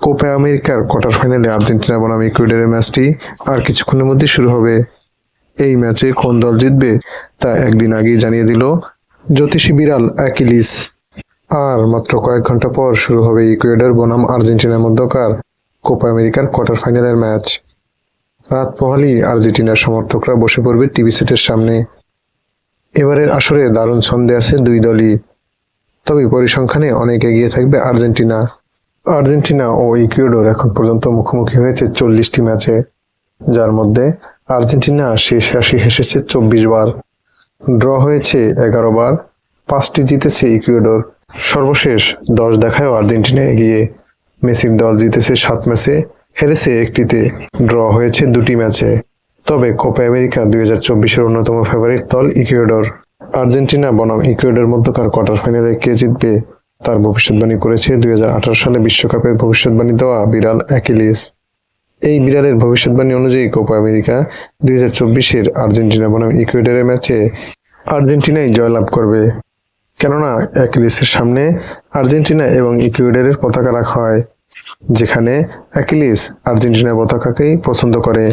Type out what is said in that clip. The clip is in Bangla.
কোপা আমেরিকার কোয়ার্টার ফাইনালে আর্জেন্টিনা বনাম ইকুয়েডরের ম্যাচটি আর কিছুক্ষণের মধ্যে শুরু হবে। এই ম্যাচে কোন দল জিতবে তা একদিন আগেই জানিয়ে দিল জ্যোতিষী বিড়াল অ্যাকিলিস। আর মাত্র কয়েক ঘণ্টা পর শুরু হবে ইকুয়েডর বনাম আর্জেন্টিনার মধ্যকার কোপা আমেরিকার কোয়ার্টার ফাইনালের ম্যাচ। রাত পোহালি আর্জেন্টিনার সমর্থকরা বসে পড়বে টিভি সেটের সামনে। এবারের আসরে দারুণ ছন্দে আছে দুই দলই। তবে পরিসংখ্যানে অনেক এগিয়ে থাকবে আর্জেন্টিনা। আর্জেন্টিনা ও ইকুয়েডর এখন পর্যন্ত মুখোমুখি হয়েছে চল্লিশটি ম্যাচে, যার মধ্যে আর্জেন্টিনা শেষ রাশি হেসেছে চব্বিশ বার। ড্র হয়েছে এগারো বার, পাঁচটি জিতেছে ইকুয়েডর। সর্বশেষ দশ দেখায়ও আর্জেন্টিনা এগিয়ে। মেসির দল জিতেছে সাত ম্যাচে, হেরেছে একটিতে। ড্র হয়েছে দুটি ম্যাচে। তবে কোপা আমেরিকা দুই হাজার চব্বিশের অন্যতম ফেভারিট দল ইকুয়েডর। আর্জেন্টিনা বনাম ইকুয়েডর মধ্যকার কোয়ার্টার ফাইনালে কে জিতবে? তার ভবিষ্যৎবাণী করেছে দুই হাজার আঠারো সালে বিশ্বকাপের ভবিষ্যৎবাণী দেওয়া বিড়াল অ্যাকিলিস। এই বিড়ালের ভবিষ্যৎবাণী অনুযায়ী কোপা আমেরিকা দুই হাজার চব্বিশের আর্জেন্টিনা বনাম ইকুয়েডারের ম্যাচে আর্জেন্টিনাই জয়লাভ করবে। কেননা অ্যাকিলিসের সামনে আর্জেন্টিনা এবং ইকুয়েডারের পতাকা রাখা হয়, যেখানে অ্যাকিলিস আর্জেন্টিনার পতাকাকেই পছন্দ করে।